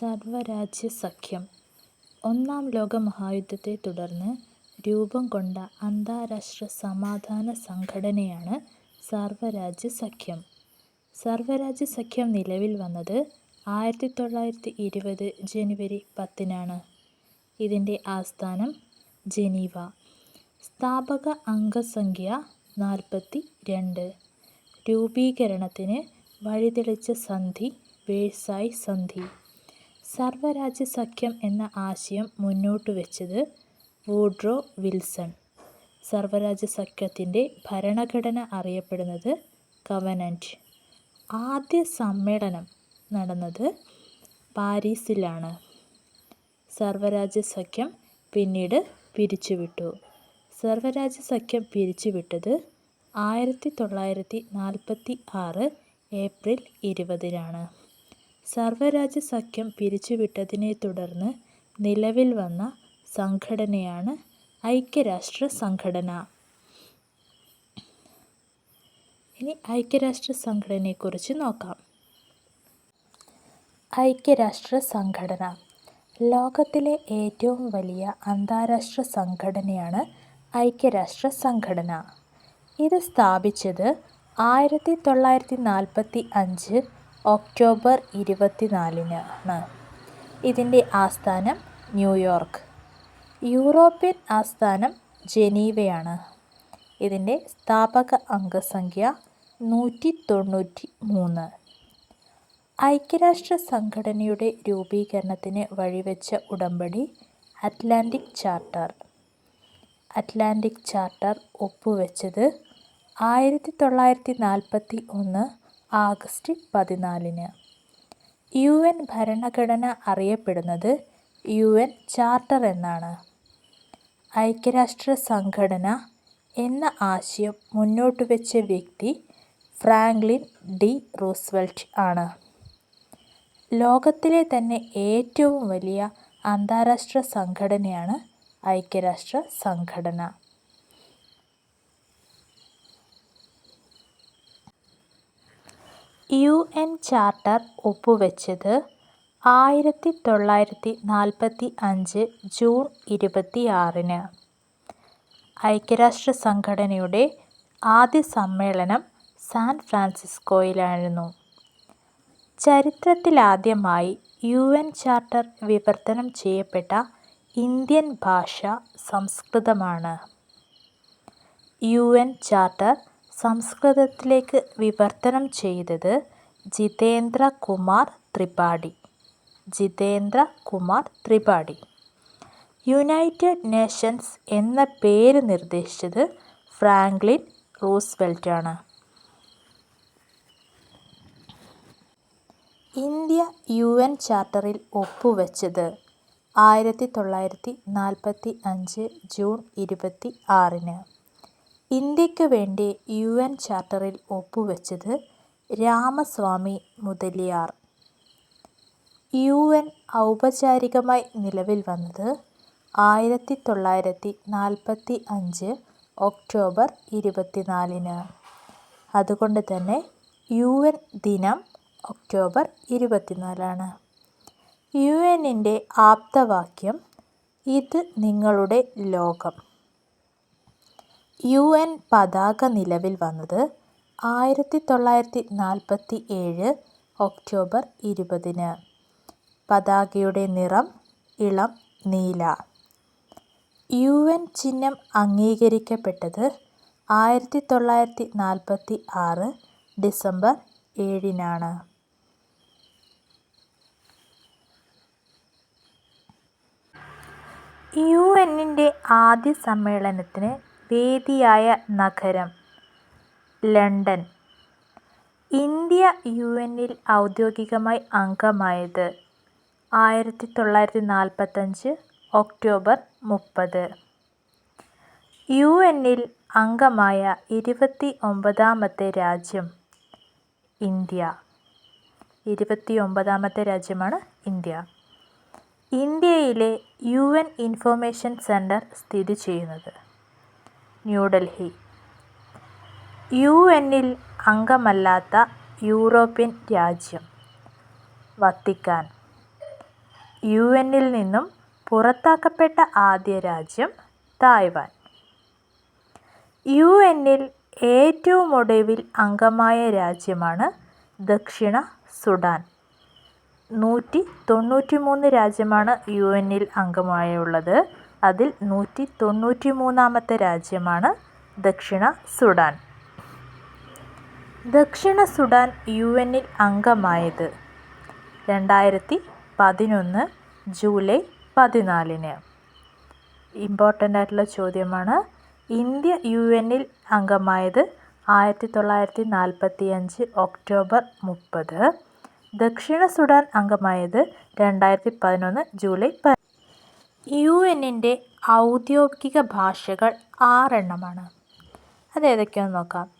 സർവരാജ്യ സഖ്യം ഒന്നാം ലോക മഹായുദ്ധത്തെ തുടർന്ന് രൂപം കൊണ്ട അന്താരാഷ്ട്ര സമാധാന സംഘടനയാണ് സർവരാജ്യ സഖ്യം. സർവരാജ്യ സഖ്യം നിലവിൽ വന്നത് ആയിരത്തി തൊള്ളായിരത്തി ഇരുപത് ജനുവരി പത്തിനാണ്. ഇതിന്റെ ആസ്ഥാനം ജനീവ. സ്ഥാപക അംഗസംഖ്യ നാൽപ്പത്തി രണ്ട് രൂപീകരണത്തിന് വഴിതെളിച്ച സന്ധി വേഴ്സായ് സന്ധി. സർവരാജ്യ സഖ്യം എന്ന ആശയം മുന്നോട്ട് വെച്ചത് വൂഡ്രോ വിൽസൺ. സർവരാജ്യ സഖ്യത്തിന്റെ ഭരണഘടന അറിയപ്പെടുന്നത് കവനന്റ് ആദ്യ സമ്മേളനം നടന്നത് പാരീസിലാണ്. സർവരാജ്യ സഖ്യം പിന്നീട് പിരിച്ചുവിട്ടു. സർവരാജ്യ സഖ്യം പിരിച്ചുവിട്ടത് ആയിരത്തി തൊള്ളായിരത്തി നാൽപ്പത്തി ആറ് ഏപ്രിൽ ഇരുപതിനാണ്. സർവരാജ്യ സഖ്യം പിരിച്ചുവിട്ടതിനെത്തുടർന്ന് നിലവിൽ വന്ന സംഘടനയാണ് ഐക്യരാഷ്ട്ര സംഘടന. ഇനി ഐക്യരാഷ്ട്ര സംഘടനയെക്കുറിച്ച് നോക്കാം. ഐക്യരാഷ്ട്ര സംഘടന ലോകത്തിലെ ഏറ്റവും വലിയ അന്താരാഷ്ട്ര സംഘടനയാണ് ഐക്യരാഷ്ട്ര സംഘടന. ഇത് സ്ഥാപിച്ചത് ആയിരത്തി തൊള്ളായിരത്തി നാൽപ്പത്തിഅഞ്ച് ഒക്ടോബർ ഇരുപത്തിനാലിന് ആണ് ഇതിന്റെ ആസ്ഥാനം ന്യൂയോർക്ക്. യൂറോപ്യൻ ആസ്ഥാനം ജനീവയാണ്. ഇതിന്റെ സ്ഥാപക അംഗസംഖ്യ നൂറ്റി തൊണ്ണൂറ്റി മൂന്ന് ഐക്യരാഷ്ട്ര സംഘടനയുടെ രൂപീകരണത്തിന് വഴിവെച്ച ഉടമ്പടി അറ്റ്ലാന്റിക് ചാർട്ടർ. അറ്റ്ലാന്റിക് ചാർട്ടർ ഒപ്പുവെച്ചത് ആയിരത്തി തൊള്ളായിരത്തി നാൽപ്പത്തിഒന്ന് ആഗസ്റ്റ് പതിനാലിന്. യു എൻ ഭരണഘടന അറിയപ്പെടുന്നത് യു എൻ ചാർട്ടർ എന്നാണ്. ഐക്യരാഷ്ട്ര സംഘടന എന്ന ആശയം മുന്നോട്ട് വെച്ച വ്യക്തി ഫ്രാങ്ക്ലിൻ ഡി റൂസ്വെൽറ്റ് ആണ്. ലോകത്തിലെ തന്നെ ഏറ്റവും വലിയ അന്താരാഷ്ട്ര സംഘടനയാണ് ഐക്യരാഷ്ട്ര സംഘടന. യുഎൻ ചാർട്ടർ ഒപ്പുവെച്ചത് ആയിരത്തി തൊള്ളായിരത്തി നാൽപ്പത്തി അഞ്ച് ജൂൺ ഇരുപത്തിയാറിന് ഐക്യരാഷ്ട്ര സംഘടനയുടെ ആദ്യ സമ്മേളനം സാൻ ഫ്രാൻസിസ്കോയിലായിരുന്നു. ചരിത്രത്തിലാദ്യമായി യു എൻ ചാർട്ടർ വിവർത്തനം ചെയ്യപ്പെട്ട ഇന്ത്യൻ ഭാഷ സംസ്കൃതമാണ്. യു എൻ ചാർട്ടർ സംസ്കൃതത്തിലേക്ക് വിവർത്തനം ചെയ്തത് ജിതേന്ദ്ര കുമാർ ത്രിപാഠി. ജിതേന്ദ്ര കുമാർ ത്രിപാഠി. യുണൈറ്റഡ് നേഷൻസ് എന്ന പേര് നിർദ്ദേശിച്ചത് ഫ്രാങ്ക്ലിൻ റൂസ്വെൽറ്റാണ്. ഇന്ത്യ യു എൻ ചാർട്ടറിൽ ഒപ്പുവെച്ചത് ആയിരത്തി തൊള്ളായിരത്തി നാൽപ്പത്തി അഞ്ച് ജൂൺ ഇരുപത്തിആറിന്. ഇന്ത്യയ്ക്കു വേണ്ടി യു എൻ ചാർട്ടറിൽ ഒപ്പുവെച്ചത് രാമസ്വാമി മുതലിയാർ. യു എൻ ഔപചാരികമായി നിലവിൽ വന്നത് ആയിരത്തി തൊള്ളായിരത്തി നാൽപ്പത്തി അഞ്ച് ഒക്ടോബർ ഇരുപത്തിനാലിന്. അതുകൊണ്ട് തന്നെ യു എൻ ദിനം ഒക്ടോബർ ഇരുപത്തിനാലാണ്. യു എന്നിന്റെ ആപ്തവാക്യം ഇത് നിങ്ങളുടെ ലോകം. യുഎൻ പതാക നിലവിൽ വന്നത് ആയിരത്തി തൊള്ളായിരത്തി നാൽപ്പത്തി ഏഴ് ഒക്ടോബർ ഇരുപതിന്. പതാകയുടെ നിറം ഇളം നീല. യു എൻ ചിഹ്നം അംഗീകരിക്കപ്പെട്ടത് ആയിരത്തി തൊള്ളായിരത്തി നാൽപ്പത്തി ആറ് ഡിസംബർ ഏഴിനാണ്. യു എന്നിന്റെ ആദ്യ സമ്മേളനത്തിന് വേദിയായ നഗരം ലണ്ടൻ. ഇന്ത്യ യു എന്നിൽ ഔദ്യോഗികമായി അംഗമായത് ആയിരത്തി തൊള്ളായിരത്തി നാൽപ്പത്തഞ്ച് ഒക്ടോബർ മുപ്പത്. യു എന്നിൽ അംഗമായ ഇരുപത്തി ഒമ്പതാമത്തെ രാജ്യം ഇന്ത്യ. ഇരുപത്തി ഒമ്പതാമത്തെ രാജ്യമാണ് ഇന്ത്യ. ഇന്ത്യയിലെ യു എൻ ഇൻഫോർമേഷൻ ഇൻഫർമേഷൻ സ്ഥിതി സ്ഥിതിചെയ്യുന്നത് ന്യൂഡൽഹി. യു എന്നിൽ അംഗമല്ലാത്ത യൂറോപ്യൻ രാജ്യം വത്തിക്കാൻ. യു എന്നിൽ നിന്നും പുറത്താക്കപ്പെട്ട ആദ്യ രാജ്യം തായ്വാൻ യു എന്നിൽ ഏറ്റവും ഒടുവിൽ അംഗമായ രാജ്യമാണ് ദക്ഷിണ സുഡാൻ നൂറ്റി തൊണ്ണൂറ്റി മൂന്ന് രാജ്യമാണ് യു എന്നിൽ അംഗമായുള്ളത് അതിൽ നൂറ്റി തൊണ്ണൂറ്റി മൂന്നാമത്തെ രാജ്യമാണ് ദക്ഷിണ സുഡാൻ. ദക്ഷിണ സുഡാൻ യു എന്നിൽ അംഗമായത് രണ്ടായിരത്തി പതിനൊന്ന് ജൂലൈ പതിനാലിന്. ഇമ്പോർട്ടന്റ് ആയിട്ടുള്ള ചോദ്യമാണ്. ഇന്ത്യ യു എന്നിൽ അംഗമായത് ആയിരത്തി തൊള്ളായിരത്തി നാൽപ്പത്തി അഞ്ച് ഒക്ടോബർ മുപ്പത്. ദക്ഷിണ സുഡാൻ അംഗമായത് രണ്ടായിരത്തി പതിനൊന്ന് ജൂലൈ യു എന്നിന്റെ ഔദ്യോഗിക ഭാഷകൾ ആറെണ്ണമാണ്. അതേതൊക്കെയാണെന്ന് നോക്കാം.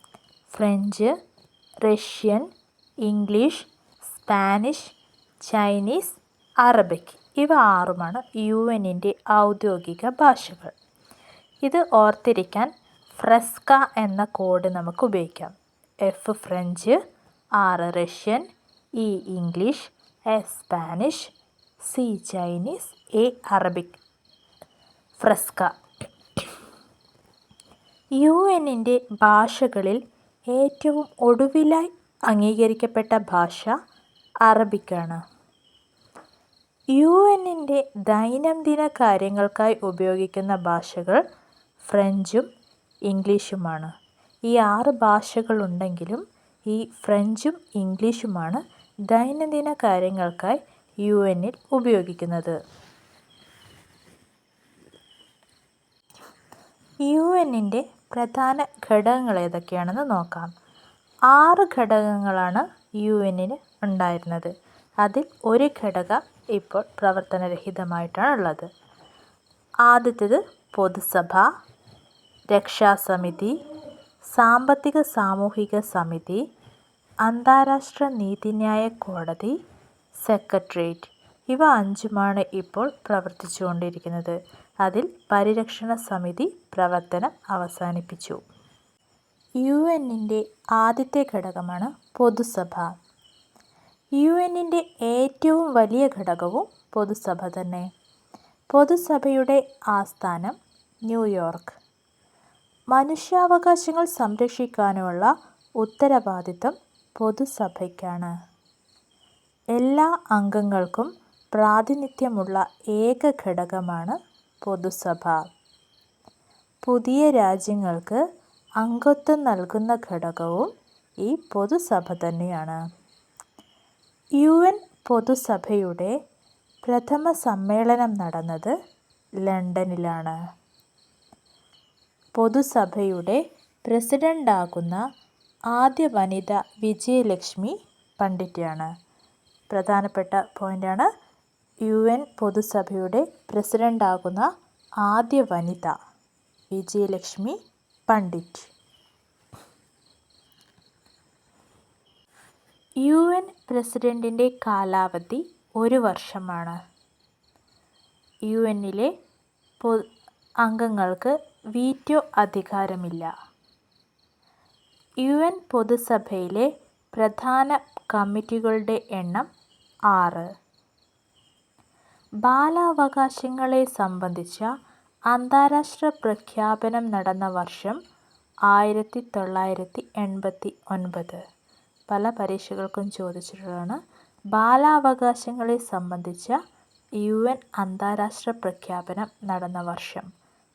French Russian English Spanish Chinese Arabic. ഇവ ആറുമാണ് യു എന്നിന്റെ ഔദ്യോഗിക ഭാഷകൾ. ഇത് ഓർത്തിരിക്കാൻ ഫ്രെസ്ക എന്ന കോഡ് നമുക്ക് ഉപയോഗിക്കാം. F French R Russian E English S Spanish C Chinese A Arabic. ഫ്രസ്ക. U എന്നിന്റെ ഭാഷകളിൽ ഏറ്റവും ഒടുവിലായി അംഗീകരിക്കപ്പെട്ട ഭാഷ അറബിക്കാണ്. യു എന്നിന്റെ ദൈനംദിന കാര്യങ്ങൾക്കായി ഉപയോഗിക്കുന്ന ഭാഷകൾ ഫ്രഞ്ചും ഇംഗ്ലീഷുമാണ്. ഈ ആറ് ഭാഷകളുണ്ടെങ്കിലും ഈ ഫ്രഞ്ചും ഇംഗ്ലീഷുമാണ് ദൈനംദിന കാര്യങ്ങൾക്കായി യു എന്നിൽ ഉപയോഗിക്കുന്നത്. യു എന്നിന്റെ പ്രധാന ഘടകങ്ങൾ ഏതൊക്കെയാണെന്ന് നോക്കാം. ആറ് ഘടകങ്ങളാണ് യു എന്നിന് ഉണ്ടായിരുന്നത്. അതിൽ ഒരു ഘടകം ഇപ്പോൾ പ്രവർത്തനരഹിതമായിട്ടാണുള്ളത്. ആദ്യത്തേത് പൊതുസഭ രക്ഷാസമിതി സാമ്പത്തിക സാമൂഹിക സമിതി അന്താരാഷ്ട്ര നീതിന്യായ കോടതി സെക്രട്ടേറിയറ്റ്. ഇവ അഞ്ചുമാണ് ഇപ്പോൾ പ്രവർത്തിച്ചുകൊണ്ടിരിക്കുന്നത്. അതിൽ പരിരക്ഷണ സമിതി പ്രവർത്തനം അവസാനിപ്പിച്ചു. യു എന്നിന്റെ ആദ്യത്തെ ഘടകമാണ് പൊതുസഭ. യു എന്നിന്റെ ഏറ്റവും വലിയ ഘടകവും പൊതുസഭ തന്നെ. പൊതുസഭയുടെ ആസ്ഥാനം ന്യൂയോർക്ക്. മനുഷ്യാവകാശങ്ങൾ സംരക്ഷിക്കാനുള്ള ഉത്തരവാദിത്തം പൊതുസഭയ്ക്കാണ്. എല്ലാ അംഗങ്ങൾക്കും പ്രാതിനിധ്യമുള്ള ഏക ഘടകമാണ് പൊതുസഭ. പുതിയ രാജ്യങ്ങൾക്ക് അംഗത്വം നൽകുന്ന ഘടകവും ഈ പൊതുസഭ തന്നെയാണ്. യു എൻ പൊതുസഭയുടെ പ്രഥമ സമ്മേളനം നടന്നത് ലണ്ടനിലാണ്. പൊതുസഭയുടെ പ്രസിഡന്റാകുന്ന ആദ്യ വനിത വിജയലക്ഷ്മി പണ്ഡിറ്റാണ്. പ്രധാനപ്പെട്ട പോയിന്റാണ് യു എൻ പൊതുസഭയുടെ പ്രസിഡന്റാകുന്ന ആദ്യ വനിത വിജയലക്ഷ്മി പണ്ഡിറ്റ്. യു എൻ പ്രസിഡന്റിന്റെ കാലാവധി ഒരു വർഷമാണ്. യു എന്നിലെ പൊ അംഗങ്ങൾക്ക് വീറ്റോ അധികാരമില്ല. യു എൻ പൊതുസഭയിലെ പ്രധാന കമ്മിറ്റികളുടെ എണ്ണം ആറ്. ബാലാവകാശങ്ങളെ സംബന്ധിച്ച അന്താരാഷ്ട്ര പ്രഖ്യാപനം നടന്ന വർഷം ആയിരത്തി തൊള്ളായിരത്തി എൺപത്തി ഒൻപത് പല പരീക്ഷകൾക്കും ചോദിച്ചിട്ടുള്ളതാണ്. ബാലാവകാശങ്ങളെ സംബന്ധിച്ച യു എൻ അന്താരാഷ്ട്ര പ്രഖ്യാപനം നടന്ന വർഷം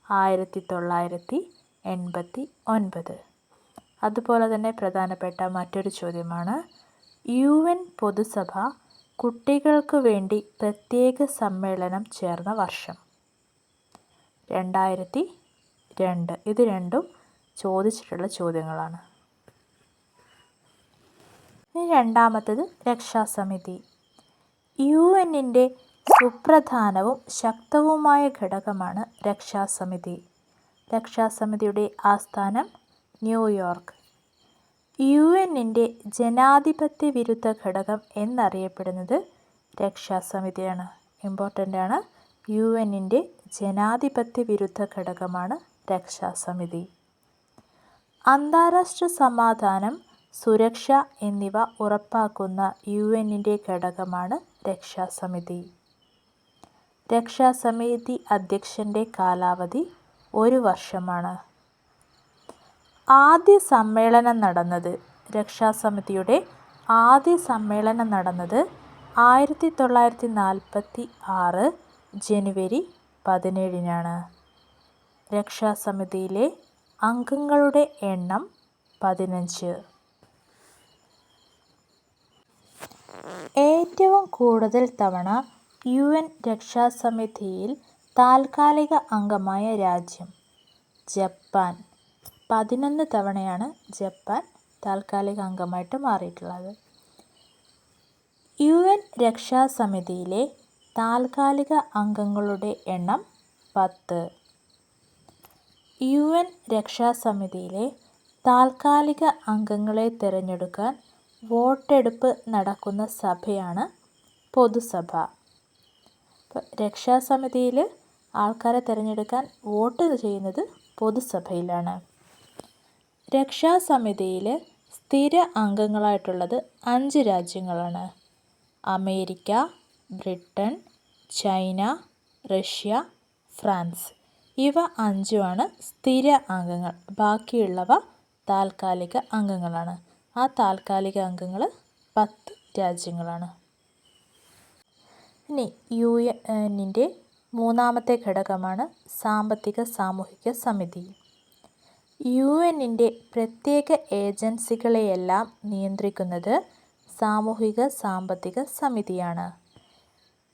ആയിരത്തി തൊള്ളായിരത്തി എൺപത്തി ഒൻപത് അതുപോലെ തന്നെ പ്രധാനപ്പെട്ട മറ്റൊരു ചോദ്യമാണ് യു എൻ പൊതുസഭ കുട്ടികൾക്ക് വേണ്ടി പ്രത്യേക സമ്മേളനം ചേർന്ന വർഷം. രണ്ടായിരത്തി രണ്ട്. ഇത് രണ്ടും ചോദിച്ചിട്ടുള്ള ചോദ്യങ്ങളാണ്. ഇനി രണ്ടാമത്തത് രക്ഷാസമിതി. യു എന്നിന്റെ സുപ്രധാനവും ശക്തവുമായ ഘടകമാണ് രക്ഷാസമിതി. രക്ഷാസമിതിയുടെ ആസ്ഥാനം ന്യൂയോർക്ക്. യു എന്നിന്റെ ജനാധിപത്യ വിരുദ്ധ ഘടകം എന്നറിയപ്പെടുന്നത് രക്ഷാസമിതിയാണ് ഇമ്പോർട്ടന്റ് ആണ്. യു എന്നിന്റെ ജനാധിപത്യ വിരുദ്ധ ഘടകമാണ് രക്ഷാസമിതി അന്താരാഷ്ട്ര സമാധാനം സുരക്ഷ എന്നിവ ഉറപ്പാക്കുന്ന യു എന്നിന്റെ ഘടകമാണ് രക്ഷാസമിതി രക്ഷാസമിതി അധ്യക്ഷന്റെ കാലാവധി ഒരു വർഷമാണ്. ആദ്യ സമ്മേളനം നടന്നത് രക്ഷാസമിതിയുടെ ആദ്യ സമ്മേളനം നടന്നത് ആയിരത്തി തൊള്ളായിരത്തി നാൽപ്പത്തി ആറ് ജനുവരി പതിനേഴിനാണ്. രക്ഷാസമിതിയിലെ അംഗങ്ങളുടെ എണ്ണം പതിനഞ്ച്. ഏറ്റവും കൂടുതൽ തവണ യു എൻ രക്ഷാസമിതിയിൽ താൽക്കാലിക അംഗമായ രാജ്യം ജപ്പാൻ. പതിനൊന്ന് തവണയാണ് ജപ്പാൻ താൽക്കാലിക അംഗമായിട്ട് മാറിയിട്ടുള്ളത്. യു എൻ രക്ഷാസമിതിയിലെ താൽക്കാലിക അംഗങ്ങളുടെ എണ്ണം പത്ത്. യു എൻ രക്ഷാസമിതിയിലെ താൽക്കാലിക അംഗങ്ങളെ തിരഞ്ഞെടുക്കാൻ വോട്ടെടുപ്പ് നടക്കുന്ന സഭയാണ് പൊതുസഭ. ഇപ്പോൾ രക്ഷാസമിതിയിൽ ആൾക്കാരെ തിരഞ്ഞെടുക്കാൻ വോട്ട് ചെയ്യുന്നത് പൊതുസഭയിലാണ്. രക്ഷാസമിതിയിൽ സ്ഥിര അംഗങ്ങളായിട്ടുള്ളത് അഞ്ച് രാജ്യങ്ങളാണ്. America Britain China Russia France. ഇവ അഞ്ചുമാണ് സ്ഥിര അംഗങ്ങൾ. ബാക്കിയുള്ളവ താൽക്കാലിക അംഗങ്ങളാണ്. ആ താൽക്കാലിക അംഗങ്ങൾ പത്ത് രാജ്യങ്ങളാണ്. ഇനി യു എന്നിന്റെ മൂന്നാമത്തെ ഘടകമാണ് സാമ്പത്തിക സാമൂഹിക സമിതി. യു എന്നിന്റെ പ്രത്യേക ഏജൻസികളെയെല്ലാം നിയന്ത്രിക്കുന്നത് സാമൂഹിക സാമ്പത്തിക സമിതിയാണ്.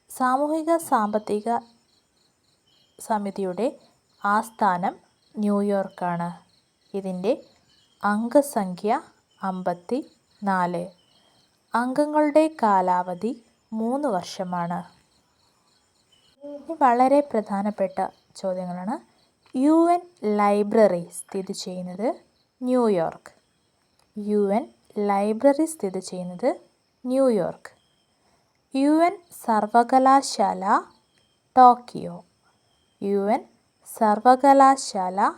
സാമൂഹിക സാമ്പത്തിക സമിതിയുടെ ആസ്ഥാനം ന്യൂയോർക്കാണ്. ഇതിന്റെ അംഗസംഖ്യ അമ്പത്തി നാല് അംഗങ്ങളുടെ കാലാവധി മൂന്ന് വർഷമാണ്. വളരെ പ്രധാനപ്പെട്ട ചോദ്യങ്ങളാണ്. യു എൻ ലൈബ്രറി സ്ഥിതി ചെയ്യുന്നത് ന്യൂയോർക്ക്. യു എൻ ലൈബ്രറി സ്ഥിതി ചെയ്യുന്നത് ന്യൂയോർക്ക്. യു എൻ സർവകലാശാല ടോക്കിയോ. യു എൻ സർവകലാശാല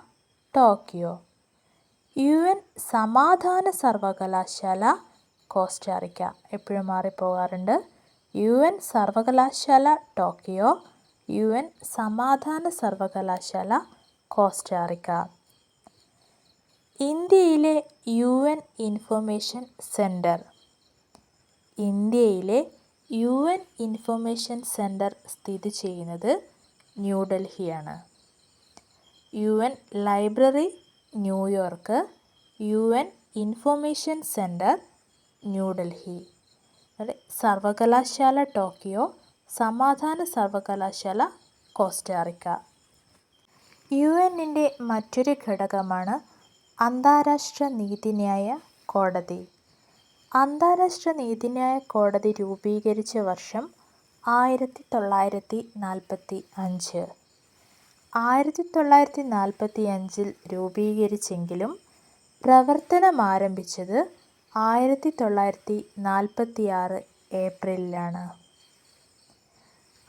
ടോക്കിയോ. യു എൻ സമാധാന സർവകലാശാല കോസ്റ്റാറിക്ക എപ്പോഴും മാറിപ്പോകാറുണ്ട്. യു എൻ സർവകലാശാല ടോക്കിയോ. യു എൻ സമാധാന സർവകലാശാല കോസ്റ്റാറിക്ക ഇന്ത്യയിലെ യു എൻ ഇൻഫർമേഷൻ സെന്റർ ഇന്ത്യയിലെ യു എൻ ഇൻഫർമേഷൻ സെന്റർ സ്ഥിതി ചെയ്യുന്നത് ന്യൂഡൽഹിയാണ്. U N library New York U N information centre New Delhi. സർവകലാശാല ടോക്കിയോ സമാധാന സർവകലാശാല കോസ്റ്റാറിക്ക യു എന്നിന്റെ മറ്റൊരു ഘടകമാണ് അന്താരാഷ്ട്ര നീതിന്യായ കോടതി. അന്താരാഷ്ട്ര നീതിന്യായ കോടതി രൂപീകരിച്ച വർഷം ആയിരത്തി തൊള്ളായിരത്തി നാൽപ്പത്തി അഞ്ച് ആയിരത്തി തൊള്ളായിരത്തി നാൽപ്പത്തി അഞ്ചിൽ രൂപീകരിച്ചെങ്കിലും പ്രവർത്തനം ആരംഭിച്ചത് ആയിരത്തി തൊള്ളായിരത്തി നാൽപ്പത്തി ആറ് ഏപ്രിലിലാണ്.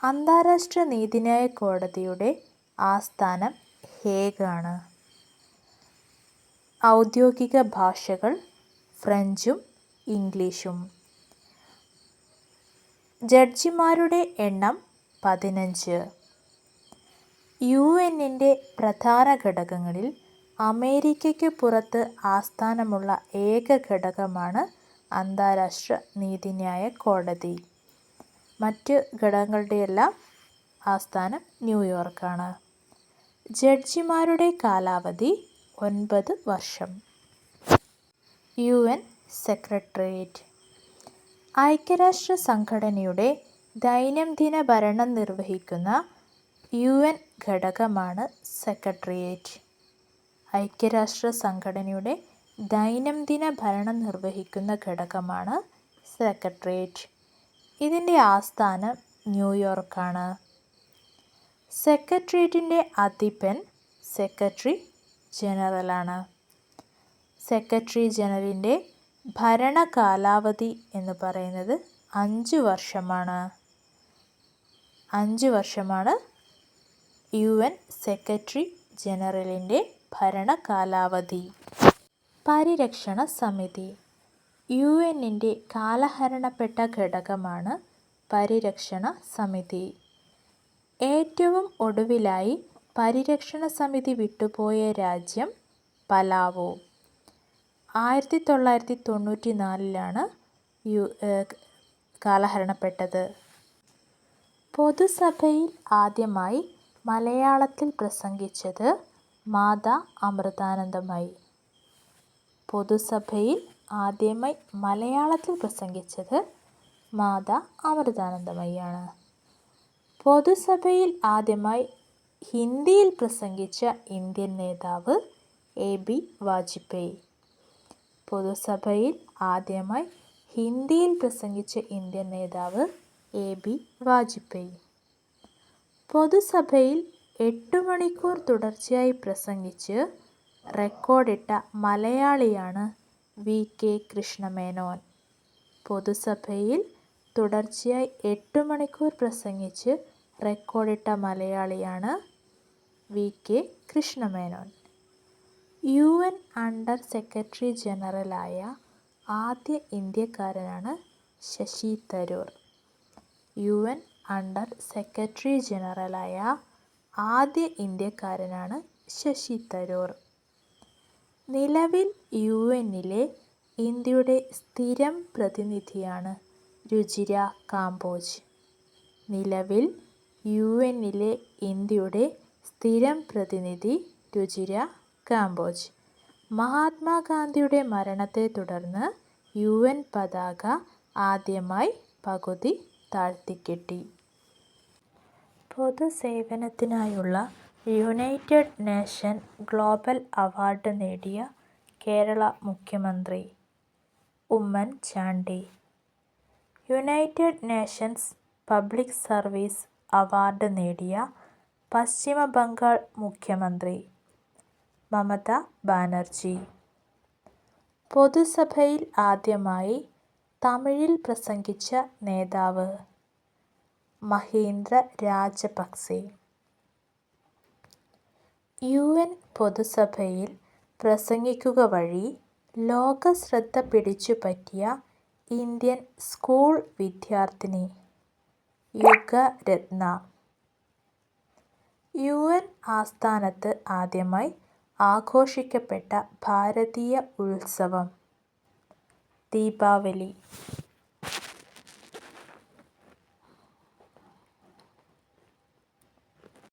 അന്താരാഷ്ട്ര നീതിന്യായ കോടതിയുടെ ആസ്ഥാനം ഹേഗാണ് ഔദ്യോഗിക ഭാഷകൾ ഫ്രഞ്ചും ഇംഗ്ലീഷും. ജഡ്ജിമാരുടെ എണ്ണം പതിനഞ്ച്. യു എന്നിന്റെ പ്രധാന ഘടകങ്ങളിൽ അമേരിക്കയ്ക്ക് പുറത്ത് ആസ്ഥാനമുള്ള ഏക ഘടകമാണ് അന്താരാഷ്ട്ര നീതിന്യായ കോടതി. മറ്റ് ഘടകങ്ങളുടെയെല്ലാം ആസ്ഥാനം ന്യൂയോർക്കാണ്. ജഡ്ജിമാരുടെ കാലാവധി ഒൻപത് വർഷം. U N secretariat. ഐക്യരാഷ്ട്ര സംഘടനയുടെ ദൈനംദിന ഭരണം നിർവഹിക്കുന്ന യു എൻ ഘടകമാണ് സെക്രട്ടേറിയറ്റ്. ഐക്യരാഷ്ട്ര സംഘടനയുടെ ദൈനംദിന ഭരണം നിർവഹിക്കുന്ന ഘടകമാണ് സെക്രട്ടേറിയറ്റ്. ഇതിന്റെ ആസ്ഥാനം ന്യൂയോർക്കാണ്. സെക്രട്ടേറിയറ്റിന്റെ അധിപൻ സെക്രട്ടറി ജനറലാണ്. സെക്രട്ടറി ജനറലിന്റെ ഭരണകാലാവധി എന്ന് പറയുന്നത് അഞ്ച് വർഷമാണ്. അഞ്ച് വർഷമാണ് യു എൻ സെക്രട്ടറി ജനറലിന്റെ ഭരണകാലാവധി പരിരക്ഷണ സമിതി. യു എന്നിന്റെ കാലഹരണപ്പെട്ട ഘടകമാണ് പരിരക്ഷണ സമിതി. ഏറ്റവും ഒടുവിലായി പരിരക്ഷണ സമിതി വിട്ടുപോയ രാജ്യം പലാവോ. ആയിരത്തി തൊള്ളായിരത്തി തൊണ്ണൂറ്റി നാലിലാണ് യു കാലഹരണപ്പെട്ടത്. പൊതുസഭയിൽ ആദ്യമായി മലയാളത്തിൽ പ്രസംഗിച്ചത് മാതാ അമൃതാനന്ദമായി. പൊതുസഭയിൽ ആദ്യമായി മലയാളത്തിൽ പ്രസംഗിച്ചത് മാതാ അമൃതാനന്ദമയിയാണ്. പൊതുസഭയിൽ ആദ്യമായി ഹിന്ദിയിൽ പ്രസംഗിച്ച ഇന്ത്യൻ നേതാവ് എ ബി വാജ്പേയി. പൊതുസഭയിൽ ആദ്യമായി ഹിന്ദിയിൽ പ്രസംഗിച്ച ഇന്ത്യൻ നേതാവ് എ ബി വാജ്പേയി. പൊതുസഭയിൽ എട്ട് മണിക്കൂർ തുടർച്ചയായി പ്രസംഗിച്ച് റെക്കോർഡിട്ട മലയാളിയാണ് വി കെ കൃഷ്ണമേനോൻ. പൊതുസഭയിൽ തുടർച്ചയായി എട്ട് മണിക്കൂർ പ്രസംഗിച്ച് റെക്കോർഡിട്ട മലയാളിയാണ് V K Krishna Menon. U N under secretary ജനറലായ ആദ്യ ഇന്ത്യക്കാരനാണ് Shashi Tharoor. U N under secretary ജനറലായ ആദ്യ ഇന്ത്യക്കാരനാണ് ശശി തരൂർ. നിലവിൽ യു എന്നിലെ ഇന്ത്യയുടെ സ്ഥിരം പ്രതിനിധിയാണ് രുചിര കാംബോജ്. നിലവിൽ യു എന്നിലെ ഇന്ത്യയുടെ സ്ഥിരം പ്രതിനിധി രുചിര കാംബോജ്. മഹാത്മാഗാന്ധിയുടെ മരണത്തെ തുടർന്ന് യു എൻ പതാക ആദ്യമായി പകുതി താഴ്ത്തിക്കെട്ടി. പൊതുസേവനത്തിനായുള്ള യുണൈറ്റഡ് നേഷൻ ഗ്ലോബൽ അവാർഡ് നേടിയ കേരള മുഖ്യമന്ത്രി Oommen Chandy United Nations public service award നേടിയ പശ്ചിമ ബംഗാൾ മുഖ്യമന്ത്രി മമത ബാനർജി. പൊതുസഭയിൽ ആദ്യമായി തമിഴിൽ പ്രസംഗിച്ച നേതാവ് മഹീന്ദ്ര രാജപക്സെ. യു എൻ പൊതുസഭയിൽ പ്രസംഗിക്കുക വഴി ലോക ശ്രദ്ധ പിടിച്ചുപറ്റിയ ഇന്ത്യൻ സ്കൂൾ വിദ്യാർത്ഥിനി യുഗരത്ന. യു എൻ ആസ്ഥാനത്ത് ആദ്യമായി ആഘോഷിക്കപ്പെട്ട ഭാരതീയ ഉത്സവം ദീപാവലി.